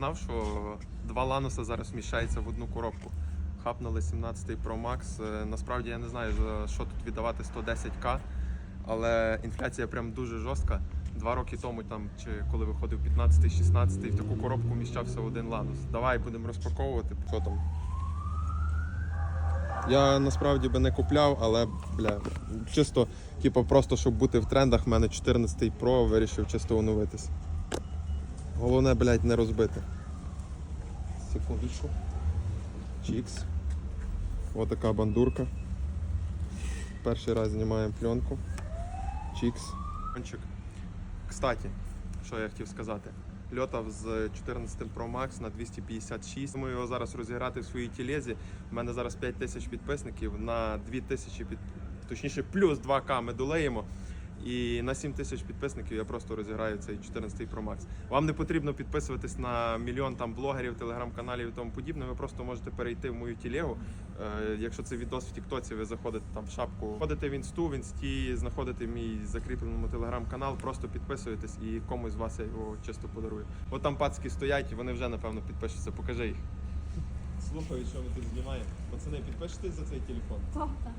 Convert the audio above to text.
Знав, що два лануса зараз вміщаються в одну коробку. Хапнули 17 Pro Max. Е, Насправді я не знаю за що тут віддавати 110к, але інфляція прям дуже жорстка. Два роки тому, там, чи коли виходив 15-16, в таку коробку вміщався один ланус. Давай будемо розпаковувати. Що там? Я насправді би не купляв, але бля, чисто, типу, просто щоб бути в трендах, в мене 14 Pro вирішив чисто оновитись. Головне, блядь, не розбити. Секундочку. Чікс. Ось така бандурка. Перший раз знімаємо пленку. Чікс. Кстати, що я хотів сказати. Льотав з 14 Pro Max на 256. Думаю його зараз розіграти в своїй тілезі. У мене зараз 5 тисяч підписників. На 2 тисячі під... точніше, плюс 2К ми долеємо. І на 7 тисяч підписників я просто розіграю цей 14 Pro Max. Вам не потрібно підписуватись на мільйон там блогерів, телеграм-каналів і тому подібне. Ви просто можете перейти в мою тілегу. Е, якщо це відос в Тіктоці, ви заходите там в шапку, входите в інсту, в інсті, знаходите мій закріпленому телеграм-канал, просто підписуєтесь і комусь з вас я його чисто подарую. От там пацки стоять, і вони вже напевно підпишуться. Покажи їх. Слухай, що ми тут знімаємо. Пацани, підпишитесь за цей телефон. Так, так.